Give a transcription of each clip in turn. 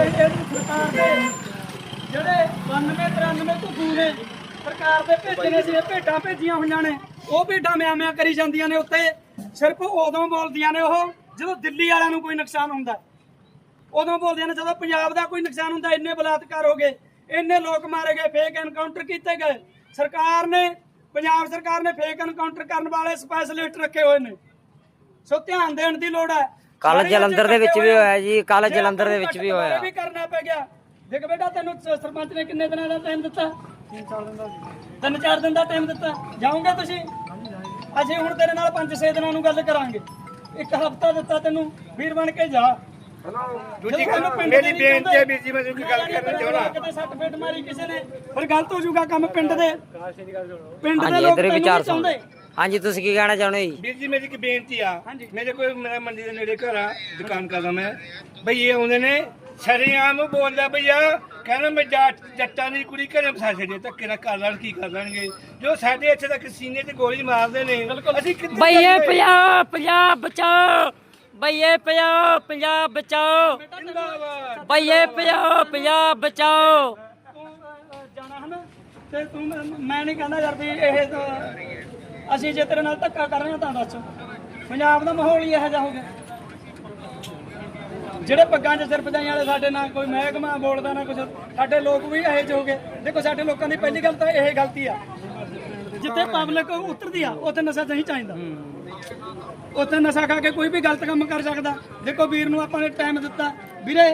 ਤੇ ਇਹ ਸਰਕਾਰ ਦੇ ਜਿਹੜੇ 92 93 ਘੁੱਗੂ ਨੇ, ਸਰਕਾਰ ਦੇ ਭੇਜੇ ਸੀ ਇਹ ਭੇਜੀਆਂ ਹੋਈਆਂ ਨੇ, ਉਹ ਭੇਡਾਂ ਮਿਆਂ ਕਰੀ ਜਾਂਦੀਆਂ ਨੇ ਉੱਤੇ। ਸਿਰਫ ਉਦੋਂ ਬੋਲਦੀਆਂ ਨੇ ਉਹ, ਜਦੋਂ ਦਿੱਲੀ ਵਾਲਿਆਂ ਨੂੰ ਕੋਈ ਨੁਕਸਾਨ ਹੁੰਦਾ। ਉਦੋਂ ਬੋਲਦੀਆਂ ਨੇ, ਜਦੋਂ ਪੰਜਾਬ ਦਾ ਕੋਈ ਨੁਕਸਾਨ ਹੁੰਦਾ, ਇੰਨੇ ਬਲਾਤਕਾਰ ਹੋ ਗਏ, ਇੰਨੇ ਲੋਕ ਮਾਰੇ ਗਏ ਫੇਕ ਐਨਕਾਊਂਟਰ ਕੀਤੇ ਗਏ। ਸਰਕਾਰ ਨੇ, ਪੰਜਾਬ ਸਰਕਾਰ ਨੇ ਫੇਕ ਐਨਕਾਊਂਟਰ ਕਰਨ ਵਾਲੇ ਸਪੈਸ਼ਲਿਸਟ ਰੱਖੇ ਹੋਏ ਨੇ। ਸੋ ਧਿਆਨ ਦੇਣ ਦੀ ਲੋੜ ਹੈ ਸਾਰੇ ਜਲੰਧਰ ਦੇ ਵਿੱਚ ਵੀ। ਹੋਇਆ। ਜੀ, ਕੱਲ੍ਹ ਜੇ ਜਲੰਧਰ ਦੇ ਵਿੱਚ ਵੀ ਹੋਇਆ। ਵੀ ਕਰਨਾ ਪੈ ਗਿਆ। ਦੇਖ ਬੇਟਾ ਤੈਨੂੰ ਸਰਪੰਚ ਨੇ ਕਿੰਨੇ ਦਿਨਾਂ ਦਾ ਟਾਈਮ ਦਿੱਤਾ? ਤਿੰਨ ਚਾਰ ਦਿਨ ਦਾ ਟਾਈਮ ਦਿੱਤਾ। ਜਾਓਗੇ ਤੁਸੀਂ? ਅਸੀਂ ਹੁਣ ਤੇਰੇ ਨਾਲ 5-6 ਦਿਨਾਂ ਨੂੰ ਗੱਲ ਕਰਾਂਗੇ। ਇੱਕ ਹਫਤਾ ਦਿੱਤਾ ਤੈਨੂੰ। ਵੀਰ ਬਣ ਕੇ ਜਾ। ਦੂਜੀ ਗੱਲ ਮੇਰੀ ਦੇ ਬੇਨਤੀ ਹੈ ਵੀਰ ਜੀ ਮੈਂ ਤੁਹਾਨੂੰ ਗੱਲ ਕਰਨਾ ਚਾਹਣਾ ਕਿਤੇ ਸੱਟ ਫੇਟ ਮਾਰੀ ਕਿਸੇ ਨੇ ਫਿਰ ਗਲਤ ਹੋ ਜਾਊਗਾ ਕੰਮ ਪਿੰਡ ਦੇ। ਪਿੰਡ ਦੇ ਲੋਕ ਤੈਨੂੰ ਵਿਚਾਰ ਨਹੀਂ ਚਾਹੁੰਦੇ। ਹਾਂਜੀ ਤੁਸੀਂ ਕੀ ਕਹਿਣਾ ਚਾਹੁੰਦੇ ਜੀ? ਵੀਰ ਜੀ ਮੇਰੀ ਇੱਕ ਬੇਨਤੀ ਆ। ਮੇਰੇ ਕੋਈ ਮੇਰਾ ਮੰਡੀ ਦੇ ਨੇੜੇ ਘਰ ਆ ਦੁਕਾਨ ਕਰਦਾ ਮੈਂ। ਬਈ ਇਹ ਆਉਂਦੇ ਨੇ ਸ਼ਰੇਆਮ ਬੋਲਦਾ ਭਈਆ ਕਹਿੰਦਾ ਮੈਂ ਜੱਟ ਜੱਟਾਂ ਦੀ ਕੁੜੀ ਘਰੇ ਫਸਾ ਛੱਡੀ ਧੱਕੇ ਨਾਲ ਕਰ ਲੈਣ ਕੀ ਕਰ ਲੈਣਗੇ? ਜੋ ਸਾਡੇ ਇੱਥੇ ਤੱਕ ਸੀਨੇ ਤੇ ਗੋਲੀ ਮਾਰਦੇ ਨੇ ਅਸੀਂ ਕਿੱਥੇ ਬਈਏ ਜਾਈਏ? ਪੰਜਾਬ ਪੰਜਾਬ ਬਚਾਓ। ਬਈਏ ਪੰਜਾਬ ਪੰਜਾਬ ਬਚਾਓ। ਜ਼ਿੰਦਾਬਾਦ। ਬਈਏ ਪੰਜਾਬ ਪੰਜਾਬ ਬਚਾਓ। ਤੂੰ ਅਹ, ਜਾਣਾ ਹਨ? ਤੇ ਤੂੰ ਮੈਂ- ਮੈਂ ਨਹੀਂ ਕਹਿੰਦਾ ਯਾਰ ਵੀ ਇਹ ਤਾਂ ਅਸੀਂ ਜੇ ਤੇਰੇ ਨਾਲ ਧੱਕਾ ਕਰ ਰਹੇ ਹਾਂ ਤਾਂ ਦੱਸ। ਪੰਜਾਬ ਦਾ ਮਾਹੌਲ ਹੀ ਇਹੋ ਜਿਹਾ ਹੋ ਗਿਆ। ਜਿਹੜੇ ਪੱਗਾਂ 'ਚ ਸਿਰ ਪਜਾਈਆਂ ਵਾਲੇ ਸਾਡੇ ਨਾਲ ਕੋਈ ਮਹਿਕਮਾ ਬੋਲਦਾ ਨਾ ਕੁਝ ਸਾਡੇ ਲੋਕ ਵੀ ਇਹੋ ਜਿਹੇ ਹੋ ਗਏ। ਦੇਖੋ, ਸਾਡੇ ਲੋਕਾਂ ਦੀ ਪਹਿਲੀ ਗੱਲ ਤਾਂ ਇਹ ਗਲਤੀ ਆ। ਜਿੱਥੇ ਪਬਲਿਕ ਉਤਰਦੀ ਆ, ਉੱਥੇ ਨਸ਼ਾ ਨਹੀਂ ਚਾਹੀਦਾ। ਉੱਥੇ ਨਸ਼ਾ ਖਾ ਕੇ ਕੋਈ ਵੀ ਗਲਤ ਕੰਮ ਕਰ ਸਕਦਾ। ਦੇਖੋ ਵੀਰ ਨੂੰ ਆਪਾਂ ਨੇ ਟਾਈਮ ਦਿੱਤਾ। ਵੀਰੇ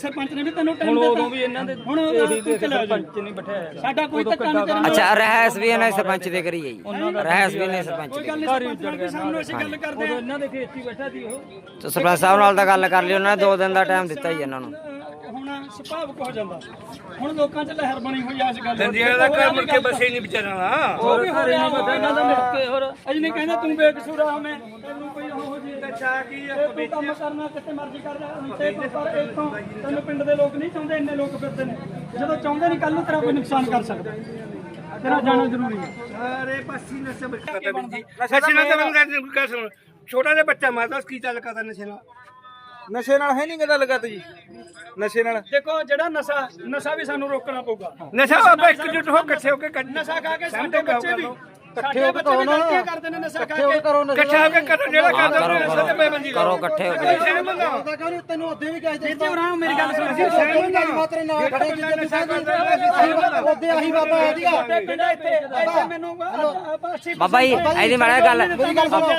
ਸਰਪੰਚ ਨੇ ਵੀ ਤੈਨੂੰ ਟਾਈਮ ਦਿੱਤਾ। ਉਦੋਂ ਵੀ ਇਹਨਾਂ ਦੇ ਹੁਣ ਇਹੀ ਸਰਪੰਚ ਨਹੀਂ ਬਿਠਾਇਆ ਸਾਡਾ ਕੋਈ ਧੱਕਾ ਨਹੀਂ ਤੇਰੇ ਨਾਲ ਅੱਛਾ ਰਹਿਸ ਵੀ ਇਹਨੇ ਸਰਪੰਚ ਦੇ ਕਰੀ ਹੈ ਜੀ। ਰਹਿਸ ਵੀ ਇਹਨੇ ਸਰਪੰਚ ਕੋਈ ਦੇ ਗੱਲ ਨਹੀਂ ਸਰਪੰਚ ਨਾਲ ਵੀ ਸਾਹਮਣੇ ਅਸੀਂ ਗੱਲ ਕਰਦੇ ਆ ਇਹਨਾਂ ਦੇ ਖੇਤੀ ਬੈਠਾ ਸੀ ਉਹ। ਤੇ ਸਰਪੰਚ ਸਾਹਿਬ ਨਾਲ ਤਾਂ ਗੱਲ ਕਰ ਲਈ ਉਹਨਾਂ ਨੇ 2 ਦਿਨ ਦਾ ਟਾਈਮ ਦਿੱਤਾ ਜੀ ਇਹਨਾਂ ਨੂੰ। ਹੁਣ ਸੁਭਾਵਕ ਹੋ ਜਾਂਦਾ। ਹੁਣ ਲੋਕਾਂ 'ਚ ਲਹਿਰ ਬਣੀ ਹੋਈ ਆ ਇਸ ਗੱਲ ਦੀ। ਦੰਦੀਆਂ ਦਾ ਘਰ ਮੁੜ ਕੇ ਬਸੇ ਨਹੀਂ ਵਿਚਾਰਾ ਨਾ ਉਹ ਵੀ ਹੋ ਰਿਹਾ ਵਾ ਇਹਨਾਂ ਦਾ ਮਿਲ ਕੇ ਹੋਰ। ਅਜ ਨਹੀਂ ਕਹਿੰਦਾ ਤੂੰ ਬੇਕਸੂਰ ਆ ਮੈਂ ਤੈਨੂੰ ਕੋਈ ਉਹ ਜੀ ਅੱਛਾ ਕੀ ਆ ਤੂੰ ਕੰਮ ਕਰਨਾ ਕਿਤੇ ਮਰਜ਼ੀ ਕਰ ਜਾ ਤੇ ਪਰ ਇਥੋਂ ਤੈਨੂੰ ਪਿੰਡ ਦੇ ਲੋਕ ਨਹੀਂ ਚਾਹੁੰਦੇ ਇੰਨੇ ਲੋਕ ਫਿਰਦੇ ਨੇ। ਜਦੋਂ ਚਾਹੁੰਦੇ ਨਹੀਂ ਕੱਲ ਨੂੰ ਤੇਰਾ ਕੋਈ ਨੁਕਸਾਨ ਕਰ ਸਕਦਾ। ਤੇਰਾ ਜਾਣਾ ਜ਼ਰੂਰੀ ਹੈ ਸਾਰੇ ਪਾਸੇ ਨਸ਼ਾ ਬਚਦਾ ਵੀਰ ਜੀ ਨਸ਼ੇ ਨਾਲ ਤਾਂ ਮੈਨੂੰ ਗੱਲ ਸੁਣ। ਛੋਟਾ ਜਿਹਾ ਬੱਚਾ ਮਾਰਦਾ ਕੀ ਚੱਲ ਕਰਦਾ ਨਸ਼ੇ ਨਾਲ? ਨਸ਼ੇ ਨਾਲ ਹੈ ਨਹੀਂ ਗੱਲ ਲਗਤ ਜੀ। ਨਸ਼ੇ ਨਾਲ? ਦੇਖੋ ਜਿਹੜਾ ਨਸ਼ਾ ਨਸ਼ਾ ਵੀ ਸਾਨੂੰ ਰੋਕਣਾ ਪਊਗਾ। ਨਸ਼ਾ ਆਪਾਂ ਇਕਜੁੱਟ ਹੋ ਇਕੱਠੇ ਹੋ ਕੇ ਕੱਢ। ਨਸ਼ਾ ਖਾ ਕੇ ਸਾਡੇ ਬੱਚੇ ਵੀ। ਇਕੱਠੇ ਹੋ ਕੇ ਕਰੋ ਨਾ। ਕਰਦੇ ਨੇ ਨਸ਼ਾ ਖਾ ਕੇ ਕਰੋ ਨਸ਼ੇ। ਇਕੱਠਾ ਹੋ ਕੇ ਕਰੋ ਜਿਹੜਾ ਕਰਦਾ ਕਰੋ, ਉਹਨੂੰ ਨਸ਼ਾ ਤੇ ਬੇਬੰਦੀ ਕਰੋ ਇਕੱਠੇ ਹੋ ਕੇ ਪਤਾ ਕਿਉਂ ਨਹੀਂ ਤੈਨੂੰ ਉਹਦੇ ਵੀ ਕਹਿ ਜਿੱਤੇ ਉਰਾਂ ਮੇਰੀ ਗੱਲ ਸੁਣ ਮਾਤਰੇ ਨਾਲ ਖੜੇ ਜਿੱਦੇ ਨਸ਼ਾ ਉਹਦੇ ਆਹੀ ਬਾਬਾ ਆ। ਦੀਆ ਪਿੰਡ ਇੱਥੇ ਇੱਥੇ ਮੈਨੂੰ ਅਸੀਂ ਬਾਬਾ ਜੀ ਇਹਦੀ ਮਾੜਾ ਗੱਲ।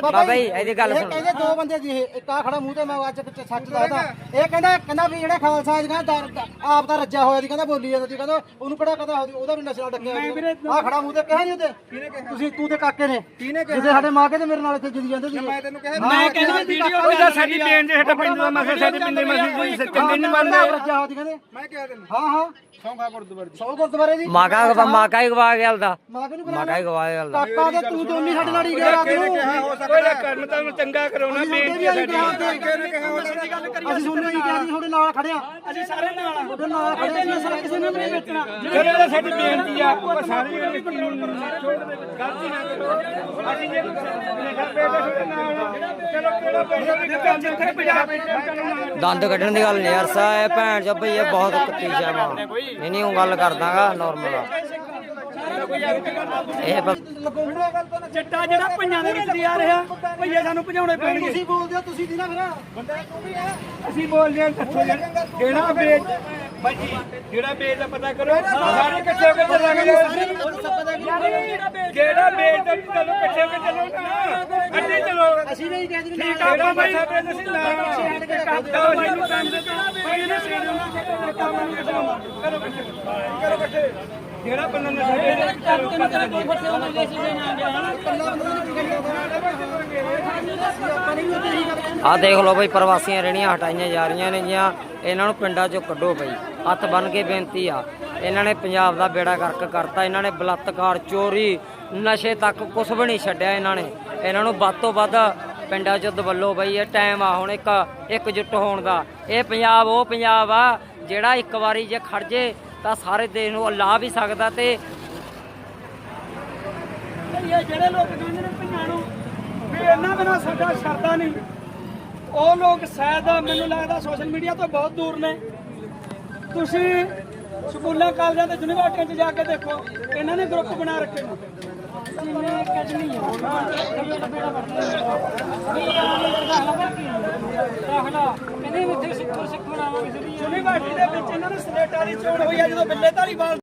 ਬਾਬਾ ਜੀ ਇਹਦੀ ਗੱਲ ਇਹ ਸੁਣ। ਕਹਿੰਦੇ ਦੋ ਬੰਦੇ ਜੀ ਇਹ ਇੱਕ ਆ ਖੜਾ ਮੂੰਹ ਤੇ ਮੈਂ ਅੱਜ ਪਿੱਛੇ ਸੱਚ ਦੱਸਦਾ। ਇਹ ਕਹਿੰਦਾ ਕਹਿੰਦਾ ਵੀ ਜਿਹੜਾ ਖਾਲਸਾ ਜੀ ਕਹਿੰਦਾ ਆਪ ਦਾ ਰੱਜਾ ਹੋਇਆ ਦੀ ਕਹਿੰਦਾ ਬੋਲੀ ਜਾਂਦਾ ਸੀ ਕਹਿੰਦਾ ਉਹਨੂੰ ਕਿਹੜਾ ਕਹਦਾ ਉਹਦਾ ਵੀ ਨਸ਼ੇ ਡੱਕਿਆ ਆ ਖੜਾ ਮੂੰਹ ਤੇ ਕਿਹਾ ਨਹੀਂ ਉਹਦੇ? ਤੁਸੀਂ ਤੂੰ ਤੇ ਕਾਕੇ ਨੇ। ਜਿਹਦੇ ਸਾਡੇ ਮਾਂ ਕੇ ਤੇ ਮੇਰੇ ਨਾਲ ਇੱਥੇ ਜਿੱਦੀ ਜਾਂਦੇ ਸੀ ਮੈਂ ਤੈਨੂੰ ਕਿਹਾ ਮੈਂ ਕਹਿੰਦਾ ਵੀਡੀਓ ਕੋਈ ਤਾਂ ਸਾਡੀ ਬੇਨ ਦੇ ਸਾਡਾ ਪਿੰਡ ਦਾ ਮਸਲਾ ਸਾਡੇ ਪਿੰਡ ਦੇ ਮਸਲੇ ਦੀ ਚੰਗੇ ਨਹੀਂ ਮੰਨਦੇ। ਰੱਜਾ ਹੋਇਆ ਦੀ ਕਹਿੰਦੇ ਮੈਂ ਕਿਹਾ ਤੈਨੂੰ। ਹਾਂ ਹਾਂ। ਸੌਂਖਾ ਗੁਰਦੁਆਰੇ ਦੀ। ਸੌਂ ਗੁਰਦੁਆਰੇ ਦੀ। ਮਾਕਾ ਮਾਕਾ ਹੀ ਗਵਾ ਗਿਆ ਦਾ ਮਾਂ ਕੇ ਨੂੰ ਮਾਕਾ ਹੀ ਗਵਾ ਗਿਆ ਦਾ ਕਾਕਾ ਤੇ ਤੂੰ ਦੋਨੀ ਸਾਡੇ ਨਾਲ ਹੀ ਗਿਆ ਰਾਤ ਨੂੰ। ਕੋਈ ਕਰਮ ਤਾਂ ਚੰਗਾ ਕਰਾਉਣਾ ਬੇਨਤੀ ਹੈ ਸਾਡੀ। ਅਸੀਂ ਸੁਣਨੇ ਹੀ ਕਿਹਾ? ਸੀ ਤੁਹਾਡੇ ਨਾਲ ਖੜਿਆ ਅਸੀਂ ਸਾਰੇ ਨਾਲ ਤੁਹਾਡੇ ਨਾਲ ਖੜਿਆ ਸੀ ਨਸ਼ਾ ਕਿਸੇ ਨੂੰ ਵੀ ਨਹੀਂ ਵੇਚਣਾ। ਜਿਹੜੇ ਸਾਡੀ ਬੇਨਤੀ ਆ ਉਹ ਸਾਰੇ ਜਿਹੜੇ ਗਲਤੀ ਨਾ ਕਰੋ ਅਸੀਂ ਜੇ ਨਸ਼ਾ ਪੇਟੇ ਸੁਣਨਾ ਚਲੋ ਕਿਹੜਾ ਪੈਸਾ ਵੀ ਕੰਮ ਜਿੱਥੇ ਪੰਜਾਬ ਵਿੱਚ ਦੰਦ ਕੱਢਣ ਦੀ ਗੱਲ ਨਹੀਂ ਯਾਰ ਸਾ ਇਹ ਭੈਣ ਚੋ ਭਈ ਇਹ ਬਹੁਤ ਕੁੱਤੀ ਸ਼ਾਮਾ ਨਹੀਂ ਨਹੀਂ ਉਹ ਗੱਲ ਕਰਦਾਗਾ ਨਾਰਮਲ ਆ। ਇਹ ਚਿੱਟਾ ਜਿਹੜਾ ਪੰਜਾਂ ਦੇ ਵਿੱਚ ਦੀ ਆ ਰਿਹਾ ਭਈਏ ਸਾਨੂੰ ਭਜਾਉਣੇ ਪੈਣਗੇ। ਤੁਸੀਂ ਬੋਲਦੇ ਹੋ ਤੁਸੀਂ ਦੀ ਨਾ ਫਿਰ। ਬੰਦਾ ਤੂੰ ਵੀ ਹੈ ਅਸੀਂ ਬੋਲਦੇ ਹਾਂ ਜਿਹੜਾ ਵੇਚ ਬਾਈ ਜਿਹੜਾ ਵੇਚ ਦਾ ਪਤਾ ਕਰੋ ਸਾਰੇ ਇਕੱਠੇ ਹੋ ਕੇ ਚੱਲਾਂਗੇ ਜਿਹੜਾ ਵੇਚ ਦਾ ਚਲੋ ਇਕੱਠੇ ਹੋ ਕੇ ਚੱਲੋ ਨਾ। ਅੱਡੇ ਚਲੋ। ਅਸੀਂ ਨਹੀਂ ਕਹਿੰਦੇ ਠੀਕ ਆ ਬਾਬਾ ਸਾਹਿਬ ਨੇ ਤੁਸੀਂ ਨਾਲ ਕਰੋ ਬਾਈ ਨੂੰ ਟਾਈਮ ਦਿੱਤਾ ਭਾਈ ਨੇ ਸੇੜ ਨੂੰ ਕੰਮ ਨੂੰ ਕਿਸਾ ਕਰੋ ਕਰੋ ਇਕੱਠੇ। ਜਿਹੜਾ ਬੰਦਾ ਨਸ਼ਾ ਵੇਚਦਾ ਆਹ ਦੇਖ ਲਓ ਬਈ ਪ੍ਰਵਾਸੀਆਂ ਰੇੜੀਆਂ ਹਟਾਈਆਂ ਜਾ ਰਹੀਆਂ ਨੇ ਜੀਆਂ ਇਹਨਾਂ ਨੂੰ ਪਿੰਡਾਂ ਚੋਂ ਕੱਢੋ ਬਈ। ਹੱਥ ਬੰਨ ਕੇ ਬੇਨਤੀ ਆ। ਇਹਨਾਂ ਨੇ ਪੰਜਾਬ ਦਾ ਬੇੜਾ ਗਰਕ ਕਰਤਾ ਇਹਨਾਂ ਨੇ ਬਲਾਤਕਾਰ ਚੋਰੀ ਨਸ਼ੇ ਤੱਕ ਕੁਝ ਵੀ ਨਹੀਂ ਛੱਡਿਆ ਇਹਨਾਂ ਨੇ। ਇਹਨਾਂ ਨੂੰ ਵੱਧ ਤੋਂ ਵੱਧ ਪਿੰਡਾਂ 'ਚ ਦਵੱਲੋ ਬਈ ਇਹ ਟਾਈਮ ਆ ਹੁਣ ਇੱਕ ਇਕਜੁੱਟ ਹੋਣ ਦਾ। ਇਹ ਪੰਜਾਬ ਉਹ ਪੰਜਾਬ ਆ ਜਿਹੜਾ ਇੱਕ ਵਾਰੀ ਜੇ ਖੜ ਜੇ ਤਾਂ ਸਾਰੇ ਦੇਸ਼ ਨੂੰ ਲਾ ਵੀ ਸਕਦਾ ਤੇ ਜਿਹੜੇ ਲੋਕ ਕਹਿੰਦੇ ਨੇ ਭਈਆਂ ਵੀ ਇਹਨਾਂ ਬਿਨਾ ਸਾਡਾ ਸਰਦਾ ਨਹੀਂ ਉਹ ਲੋਕ ਸ਼ਾਇਦ ਮੈਨੂੰ ਲੱਗਦਾ ਸੋਸ਼ਲ ਮੀਡੀਆ ਤੋਂ ਬਹੁਤ ਦੂਰ ਨੇ ਤੁਸੀਂ ਸਕੂਲਾਂ ਕਾਲਜਾਂ ਤੇ ਯੂਨੀਵਰਸਿਟੀਆਂ 'ਚ ਜਾ ਕੇ ਦੇਖੋ ਇਹਨਾਂ ਨੇ ਗਰੁੱਪ ਬਣਾ ਰੱਖੇ ਨੇ ਜਿੰਨੇ ਅਕੈਡਮੀ ਆ ਯੂਨੀਵਰਸਿਟੀ ਦੇ ਵਿੱਚ ਇਹਨਾਂ ਨੂੰ ਸਲੇਟਾਂ ਦੀ ਚੋਣ ਹੋਈ ਹੈ ਜਦੋਂ ਬਿੱਲੇ ਧਾਲੀਵਾਲ